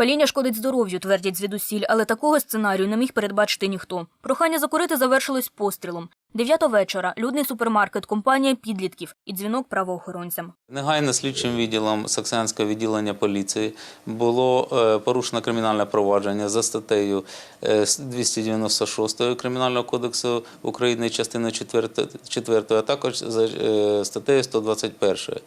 Паління шкодить здоров'ю, твердять звідусіль, але такого сценарію не міг передбачити ніхто. Прохання закурити завершилось пострілом. Дев'ята вечора, людний супермаркет, компанія підлітків і дзвінок правоохоронцям. Негайно слідчим відділом Саксенського відділення поліції було е, порушено кримінальне провадження за статтею е, с- 296 Кримінального кодексу України, частиною 4, 4 а також за е, статтею 121 е,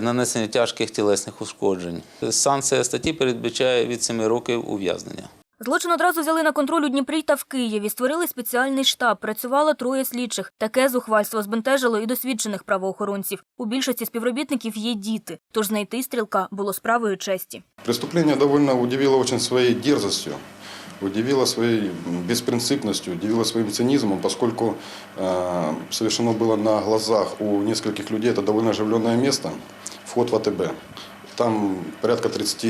нанесення тяжких тілесних ушкоджень. Санкція статті передбачає від 7 років ув'язнення. Злочин одразу взяли на контроль у Дніпрі та в Києві. Створили спеціальний штаб. Працювало троє слідчих. Таке зухвальство збентежило і досвідчених правоохоронців. У більшості співробітників є діти, тож знайти стрілка було справою честі. Преступление довольно удивило очень своей дерзостью, удивило своей беспринципностью, удивило своим цинизмом, поскольку э, совершено было на глазах у нескольких людей, это довольно оживленное место, вход в АТБ. Там порядка 30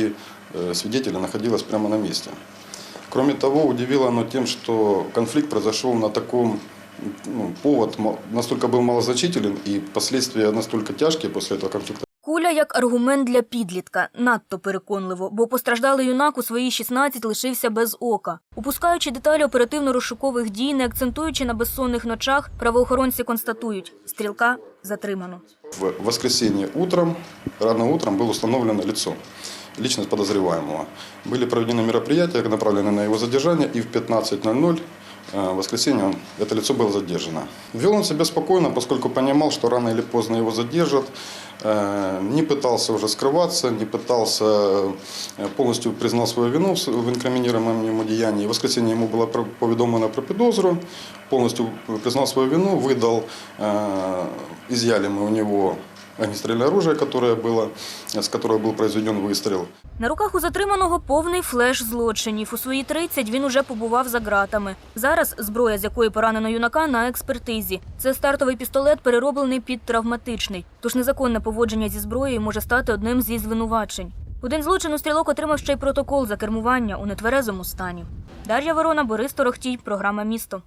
э, свидетелей находилось прямо на месте. Кроме того, удивило оно тем, что конфликт произошел на таком ну, повод настолько был малозначителен и последствия настолько тяжкие после этого конфликта. Куля як аргумент для підлітка надто переконливо, бо постраждалий юнак у свої 16 лишився без ока. Упускаючи деталі оперативно-розшукових дій, не акцентуючи на безсонних ночах, правоохоронці констатують – стрілка затримано. В воскресенье утром, рано утром было установлено лицо, личность подозреваемого. Были проведены мероприятия, направленные на его задержание, и в 15.00 э, в воскресенье он- это лицо было задержано. Вел он себя спокойно, поскольку понимал, что рано или поздно его задержат, э, не пытался уже скрываться, не пытался, э, полностью признал свою вину в с- в инкриминируемом ему деянии. В воскресенье ему было про- поведомлено про подозру, полностью признал свою вину, выдал, э, изъяли мы у него огнестрельное оружие, которое было, с которого был произведен выстрел. На руках у затриманого повний флеш злочинів. У свої 30 він уже побував за ґратами. Зараз зброя, з якої поранено юнака, на експертизі. Це стартовий пістолет, перероблений під травматичний. Тож незаконне поводження зі зброєю може стати одним зі звинувачень. У день злочину стрілок отримав ще й протокол за кермування у нетверезому стані. Дар'я Ворона, Борис Торохтій, програма «Місто».